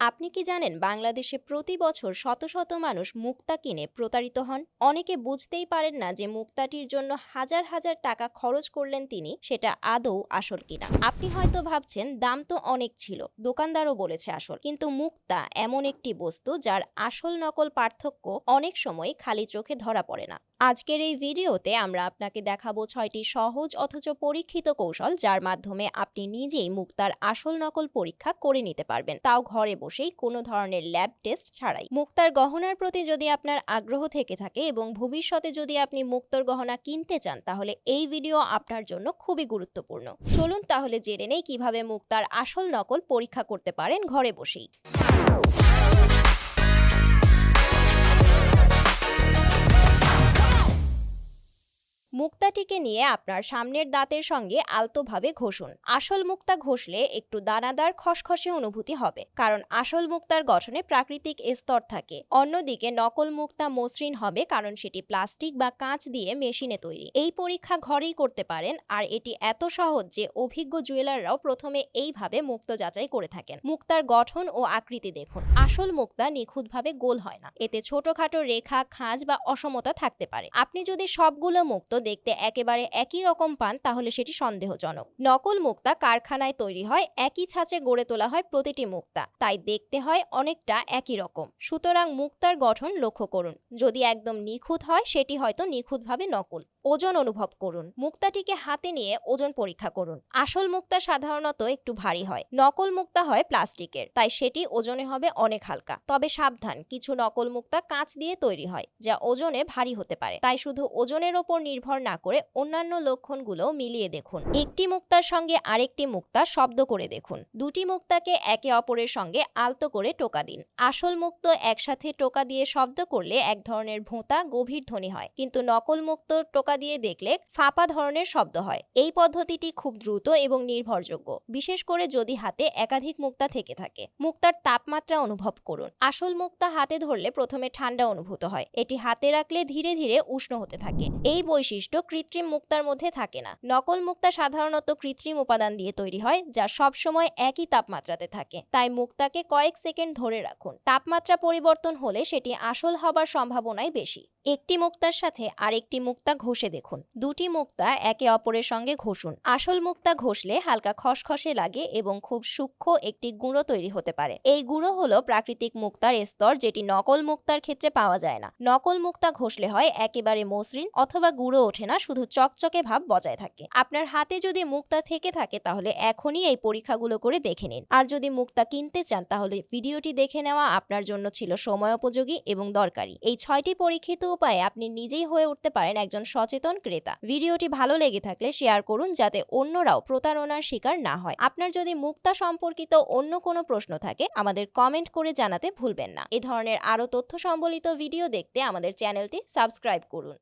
আপনি কি জানেন বাংলাদেশে প্রতি বছর শত শত মানুষ মুক্তা কিনে প্রতারিত হন? অনেকে বুঝতেই পারেন না যে মুক্তাটির জন্য হাজার হাজার টাকা খরচ করলেন তিনি, সেটা আদৌ আসল কিনা। আপনি হয়তো ভাবছেন, দাম তো অনেক ছিল, দোকানদারও বলেছে আসল। কিন্তু মুক্তা এমন একটি বস্তু যার আসল নকল পার্থক্য অনেক সময় খালি চোখে ধরা পড়ে না। আজকের এই ভিডিওতে আমরা আপনাকে দেখাবো ছয়টি সহজ অথচ পরীক্ষিত কৌশল যার মাধ্যমে আপনি নিজেই মুক্তার আসল নকল পরীক্ষা করে নিতে পারবেন। তাও ঘরে বসেই কোনো ধরনের ল্যাব টেস্ট ছাড়াই। মুক্তার গহনার প্রতি যদি আপনার আগ্রহ থেকে থাকে এবং ভবিষ্যতে যদি আপনি মুক্তর গহনা কিনতে চান, তাহলে এই ভিডিও আপনার জন্য খুবই গুরুত্বপূর্ণ। চলুন তাহলে জেনে নেই কীভাবে মুক্তার আসল নকল পরীক্ষা করতে পারেন ঘরে বসেই। মুক্তাটিকে নিয়ে আপনার সামনের দাঁতের সঙ্গে আলতোভাবে ঘষুন। আসল মুক্তা ঘষলে একটু দানাদার খসখসে অনুভূতি হবে, কারণ আসল মুক্তার গঠনে প্রাকৃতিক স্তর থাকে। অন্যদিকে নকল মুক্তা মসৃণ হবে কারণ সেটি প্লাস্টিক বা কাঁচ দিয়ে মেশিনে তৈরি। এই পরীক্ষা ঘরেই করতে পারেন, আর এটি এত সহজ যে অভিজ্ঞ জুয়েলাররাও প্রথমে এইভাবে মুক্ত যাচাই করে থাকেন। মুক্তার গঠন ও আকৃতি দেখুন। আসল মুক্তা নিখুঁতভাবে গোল হয় না। এতে ছোটখাটো রেখা, খাঁজ বা অসমতা থাকতে পারে। আপনি যদি সবগুলো মুক্ত দেখতে একেবারে একই রকম পান, তাহলে সেটি সন্দেহজনক। নকল মুক্তা কারখানায় তৈরি হয়, একই ছাঁচে গড়ে তোলা হয় প্রতিটি মুক্তা। তাই দেখতে হয় অনেকটা একই রকম। সুতরাং মুক্তার গঠন লক্ষ্য করুন। যদি একদম নিখুঁত হয়, সেটি হয়তো নিখুঁতভাবে নকল। ওজন অনুভব করুন। মুক্তাটিকে হাতে নিয়ে ওজন পরীক্ষা করুন। আসল মুক্তা সাধারণত একটু ভারী হয়। নকল মুক্তা হয় প্লাস্টিকের, তাই সেটি ওজনে হবে অনেক হালকা। তবে সাবধান, কিছু নকল মুক্তা কাঁচ দিয়ে তৈরি হয়, যা ওজনে ভারী হতে পারে। তাই শুধু ওজনের ওপর নির্ভর না করে অন্যান্য লক্ষণগুলো মিলিয়ে দেখুন। একটি মুক্তার সঙ্গে আরেকটি মুক্তা শব্দ করে দেখুন। দুটি মুক্তাকে একে অপরের সঙ্গে আলতো করে টোকা দিন। আসল মুক্ত একসাথে টোকা দিয়ে শব্দ করলে এক ধরনের ভোঁতা গভীর ধ্বনি হয়। কিন্তু নকল মুক্ত টোকা দিয়ে দেখলে ফাঁপা ধরনের শব্দ হয়। এই পদ্ধতিটি খুব দ্রুত এবং নির্ভরযোগ্য। বিশেষ করে যদি হাতে একাধিক মুক্তা থেকে থাকে। মুক্তার তাপমাত্রা অনুভব করুন। আসল মুক্তা হাতে ধরলে প্রথমে ঠান্ডা অনুভূত হয়। এটি হাতে রাখলে ধীরে ধীরে উষ্ণ হতে থাকে। এই বৈশিষ্ট্য কৃত্রিম মুক্তার মধ্যে থাকে না। নকল মুক্তা সাধারণত কৃত্রিম উপাদান দিয়ে তৈরি হয়, যা সবসময় একই তাপমাত্রাতে থাকে। তাই মুক্তাকে কয়েক সেকেন্ড ধরে রাখুন। তাপমাত্রা পরিবর্তন হলে সেটি আসল হবার সম্ভাবনাই বেশি। একটি মুক্তার সাথে আরেকটি মুক্তা ঘষে দেখুন। দুটি মুক্তা একে অপরের সঙ্গে ঘষুন। আসল মুক্তা ঘষলে হালকা খসখসে লাগে এবং খুব সূক্ষ্ম একটি গুঁড়ো তৈরি হতে পারে। এই গুঁড়ো হলো প্রাকৃতিক মুক্তার স্তর যেটি নকল মুক্তার ক্ষেত্রে পাওয়া যায় না। নকল মুক্তা ঘষলে হয় একেবারে মসৃণ অথবা গুঁড়ো ওঠে না, শুধু চকচকে ভাব বজায় থাকে। আপনার হাতে যদি মুক্তা থেকে থাকে, তাহলে এখনই এই পরীক্ষাগুলো করে দেখে নিন। আর যদি মুক্তা কিনতে চান, তাহলে ভিডিওটি দেখে নেওয়া আপনার জন্য ছিল সময়োপযোগী এবং দরকারি। এই ছয়টি পরীক্ষিত উপায়ে আপনি নিজেই হয়ে উঠতে পারেন একজন সচেতন ক্রেতা। ভিডিওটি ভালো লেগে থাকলে শেয়ার করুন, যাতে অন্যরাও প্রতারণার শিকার না হয়। আপনার যদি মুক্তা সম্পর্কিত অন্য কোনো প্রশ্ন থাকে, আমাদের কমেন্ট করে জানাতে ভুলবেন না। এ ধরনের আরও তথ্য সম্বলিত ভিডিও দেখতে আমাদের চ্যানেলটি সাবস্ক্রাইব করুন।